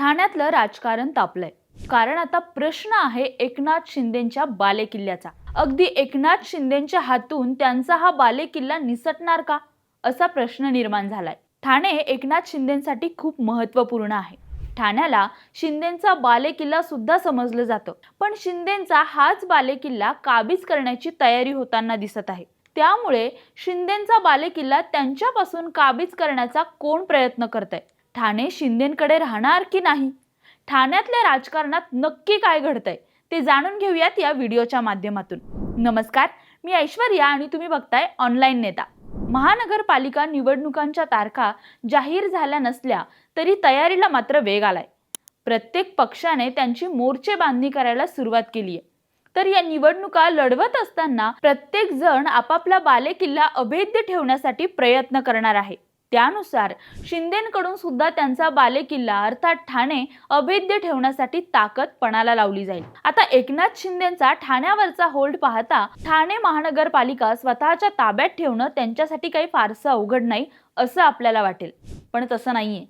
ठाण्यातलं राजकारण तापलंय. कारण आता प्रश्न आहे एकनाथ शिंदेच्या बालेकिल्ल्याचा. अगदी एकनाथ शिंदेच्या हातून त्यांचा हा बालेकिल्ला निसटणार का? असा प्रश्न निर्माण झालाय. ठाणे एकनाथ शिंदेसाठी खूप महत्त्वपूर्ण आहे. ठाण्याला शिंदेचा बालेकिल्ला सुद्धा समजलं जातं. पण शिंदेचा हाच बालेकिल्ला काबीज करण्याची तयारी होताना दिसत आहे. त्यामुळे शिंदेचा बालेकिल्ला त्यांच्यापासून काबीज करण्याचा कोण प्रयत्न करत आहे ठाणे शिंदेकडे राहणार की नाही? ठाण्यातल्या राजकारणात नक्की काय घडतंय? ते जाणून घेऊयात या व्हिडिओच्या माध्यमातून. नमस्कार मी ऐश्वर्या आणि तुम्ही बघताय ऑनलाईन नेता. महानगरपालिका निवडणुकांच्या तारखा जाहीर झाल्या नसल्या तरी तयारीला मात्र वेग आलाय. प्रत्येक पक्षाने त्यांची मोर्चे बांधणी करायला सुरुवात केली आहे तर या निवडणुका लढवत असताना प्रत्येक जण आपापला बालेकिल्ला अभेद्य ठेवण्यासाठी प्रयत्न करणार आहे. त्यानुसार शिंदेकडून सुद्धा त्यांचा बालेकिल्ला अर्थात ठाणे अभेद्य ठेवण्यासाठी ताकद पणाला लावली जाईल. आता एकनाथ शिंदेचा ठाण्यावरचा होल्ड पाहता ठाणे महानगरपालिका स्वतःच्या ताब्यात ठेवणं त्यांच्यासाठी काही फारसं अवघड नाही असं आपल्याला वाटेल. पण तसं नाहीये.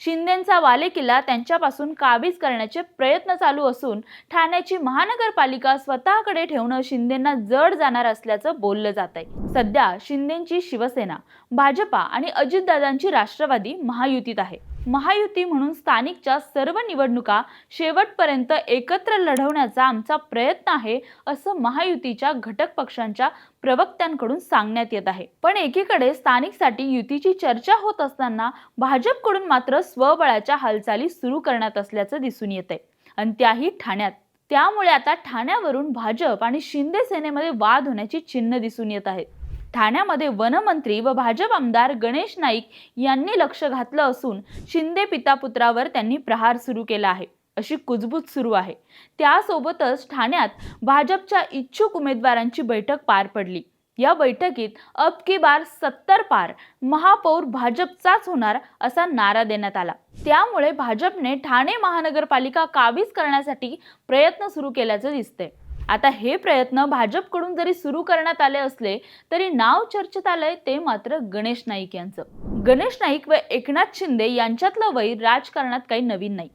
शिंदेचा वालेकिल्ला त्यांच्यापासून काबीज करण्याचे प्रयत्न चालू असून ठाण्याची महानगरपालिका स्वतःकडे ठेवणं शिंदेंना जड जाणार असल्याचं बोललं जात आहे. सध्या शिंदेची शिवसेना भाजपा आणि अजितदादांची राष्ट्रवादी महायुतीत आहे. महायुती म्हणून स्थानिकच्या सर्व निवडणुका शेवटपर्यंत एकत्र लढवण्याचा आमचा प्रयत्न आहे असं महायुतीच्या घटक पक्षांच्या प्रवक्त्यांकडून सांगण्यात येत आहे. पण एकीकडे स्थानिकसाठी युतीची चर्चा होत असताना भाजपकडून मात्र स्वबळाच्या हालचाली सुरू करण्यात असल्याचं दिसून येत आहे आणि त्याही ठाण्यात. त्यामुळे आता ठाण्यावरून भाजप आणि शिंदे सेनेमध्ये वाद होण्याची चिन्ह दिसून येत आहेत ठाण्यामध्ये वनमंत्री व भाजप आमदार गणेश नाईक यांनी लक्ष घातलं असून शिंदे पिता पुत्रावर त्यांनी प्रहार सुरू केला आहे. अशी कुजबूज सुरू आहे. त्यासोबतच ठाण्यात भाजपच्या इच्छुक उमेदवारांची बैठक पार पडली. या बैठकीत अब की बार सत्तर पार महापौर भाजपचाच होणार असा नारा देण्यात आला. त्यामुळे भाजपने ठाणे महानगरपालिका काबीज करण्यासाठी प्रयत्न सुरू केल्याचं दिसतंय. आता हे प्रयत्न भाजपकडून जरी सुरू करण्यात आले असले तरी नाव चर्चेत आलंय ते मात्र गणेश नाईक यांचं. गणेश नाईक व एकनाथ शिंदे यांच्यातलं वैर राजकारणात काही नवीन नाही.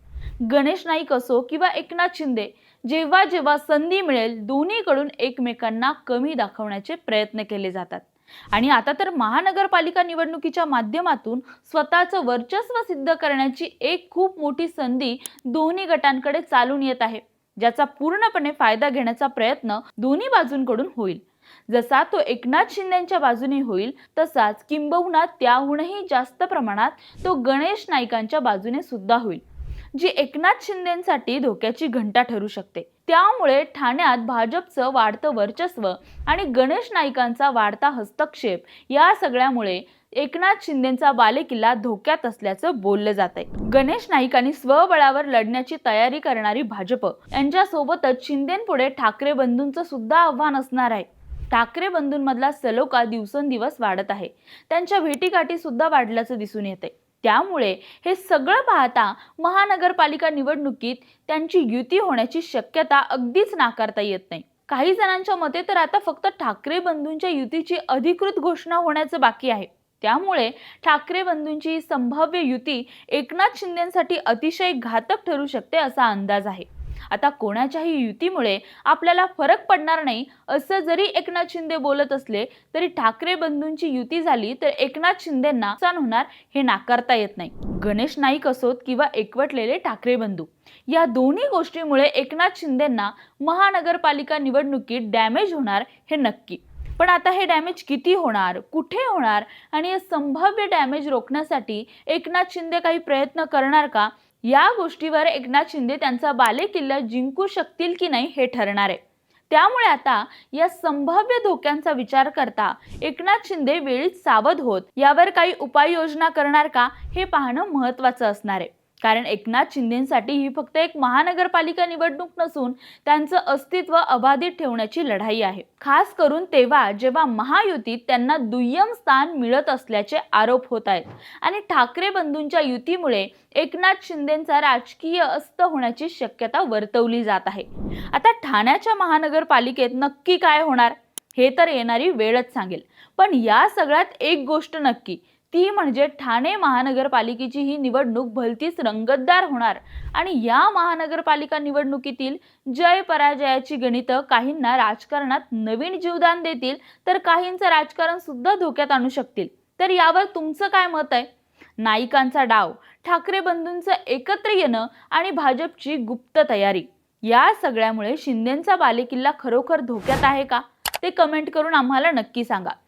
गणेश नाईक असो किंवा एकनाथ शिंदे जेव्हा जेव्हा संधी मिळेल दोन्हीकडून एकमेकांना कमी दाखवण्याचे प्रयत्न केले जातात. आणि आता तर महानगरपालिका निवडणुकीच्या माध्यमातून स्वतःचं वर्चस्व सिद्ध करण्याची एक खूप मोठी संधी दोन्ही गटांकडे चालून येत आहे. ज्याचा पूर्णपणे फायदा घेण्याचा प्रयत्न दोन्ही बाजूंकडून होईल. जसा तो एकनाथ शिंदेच्या बाजूने होईल तसाच किंबहुना त्याहूनही जास्त प्रमाणात तो गणेश नाईकांच्या बाजूने सुद्धा होईल जी एकनाथ शिंदेसाठी धोक्याची घंटा ठरू शकते. त्यामुळे ठाण्यात भाजपचं वाढतं वर्चस्व आणि गणेश नाईकांचा वाढता हस्तक्षेप या सगळ्यामुळे एकनाथ शिंदेचा बालेकिल्ला धोक्यात असल्याचं बोललं जात आहे गणेश नाईक आणि स्वबळावर लढण्याची तयारी करणारी भाजप. यांच्यासोबतच शिंदेपुढे ठाकरे बंधूंचं सुद्धा आव्हान असणार आहे. ठाकरे बंधूंमधला सलोखा दिवसेंदिवस वाढत आहे. त्यांच्या भेटीगाठी सुद्धा वाढल्याचं दिसून येते त्यामुळे हे सगळं पाहता महानगरपालिका निवडणुकीत त्यांची युती होण्याची शक्यता अगदीच नाकारता येत नाही. काही जणांच्या मते तर आता फक्त ठाकरे बंधूंच्या युतीची अधिकृत घोषणा होण्याचं बाकी आहे. त्यामुळे ठाकरे बंधूंची संभाव्य युती एकनाथ शिंदेसाठी अतिशय घातक ठरू शकते असा अंदाज आहे. आता कोणाच्याही युतीमुळे आपल्याला फरक पडणार नाही असं जरी एकनाथ शिंदे बोलत असले तरी ठाकरे बंधूंची युती झाली तर एकनाथ शिंदेंना नुकसान होणार हे नाकारता येत नाही. गणेश नाईक असोत किंवा एकवटलेले ठाकरे बंधू या दोन्ही गोष्टीमुळे एकनाथ शिंदेंना महानगरपालिका निवडणुकीत डॅमेज होणार हे नक्की. पण आता हे डॅमेज किती होणार? कुठे होणार? आणि हे संभाव्य डॅमेज रोखण्यासाठी एकनाथ शिंदे काही प्रयत्न करणार का? या गोष्टीवर एकनाथ शिंदे त्यांचा बालेकिल्ला जिंकू शकतील की नाही हे ठरणार आहे. त्यामुळे आता या संभाव्य धोक्यांचा विचार करता एकनाथ शिंदे वेळीच सावध होत. यावर काही उपाययोजना करणार का? हे पाहणं महत्त्वाचं असणार आहे. कारण एकनाथ शिंदेसाठी ही फक्त एक महानगरपालिका निवडणूक नसून त्यांचं अस्तित्व अबाधित ठेवण्याची लढाई आहे. खास करून तेव्हा जेव्हा महायुतीत त्यांना दुय्यम स्थान मिळत असल्याचे आरोप होत आहेत. आणि ठाकरे बंधूंच्या युतीमुळे एकनाथ शिंदेचा राजकीय अस्त होण्याची शक्यता वर्तवली जात आहे. आता ठाण्याच्या महानगरपालिकेत नक्की काय होणार? हे तर येणारी वेळच सांगेल. पण या सगळ्यात एक गोष्ट नक्की ती म्हणजे ठाणे महानगरपालिकेची ही निवडणूक भलतीच रंगतदार होणार. आणि या महानगरपालिका निवडणुकीतील जय पराजयाची गणितं काहींना राजकारणात नवीन जीवदान देतील तर काहींचं राजकारण सुद्धा धोक्यात आणू शकतील. तर यावर तुमचं काय मत आहे? नाईकांचा डाव ठाकरे बंधूंचं एकत्र येणं आणि भाजपची गुप्त तयारी. या सगळ्यामुळे शिंदेचा बालेकिल्ला खरोखर धोक्यात आहे का? ते कमेंट करून आम्हाला नक्की सांगा.